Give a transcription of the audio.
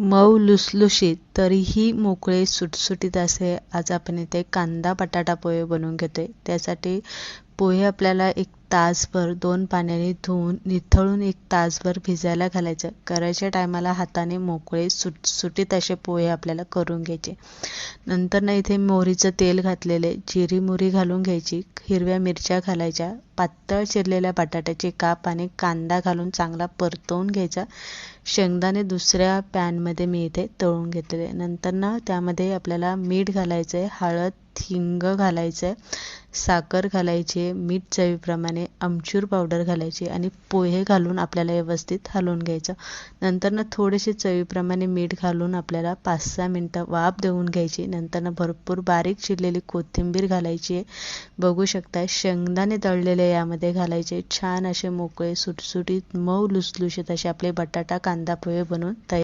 मऊ लुसलुशीत तरीही मोकळे सुटसुटीत असे. आज आपण इथे कांदा बटाटा पोहे बनवून घेतोय. त्यासाठी पोहे आपल्याला एक तासभर दोन पाण्याने धुवून निथळून एक तासभर भिजायला घालायचं. करायच्या टायमाला हाताने मोकळे सुटसुटीत असे पोहे आपल्याला करून घ्यायचे. नंतर ना इथे मोहरीचं तेल घातलेले जिरी मोरी घालून घ्यायची हिरव्या मिरच्या घालायच्या पातळ चिरलेल्या बटाट्याचे काप आणि कांदा घालून चांगला परतवून घ्यायचा. शेंगदाणे दुसऱ्या पॅनमध्ये मी इथे तळून घेतलेले नंतर ना त्यामध्ये आपल्याला मीठ घालायचं आहे हळद हिंग घालायचं आहे साखर घालायची मीठ चवीप्रमाणे आमचूर पावडर घालायची आणि पोहे घालून आपल्याला व्यवस्थित हलवून घ्यायचं. नंतर ना थोडेसे चवीप्रमाणे मीठ घालून आपल्याला पाच सहा मिनटं वाफ देऊन घ्यायची नंतर ना भरपूर बारीक चिरलेली कोथिंबीर घालायची आहे. बघू शकता शेंगदाणे तळलेले यामध्ये घालायचे छान असे मोकळे सुटसुटीत मऊ लुसलुशीत असे आपले बटाटा कांदा पोहे बनवून तयार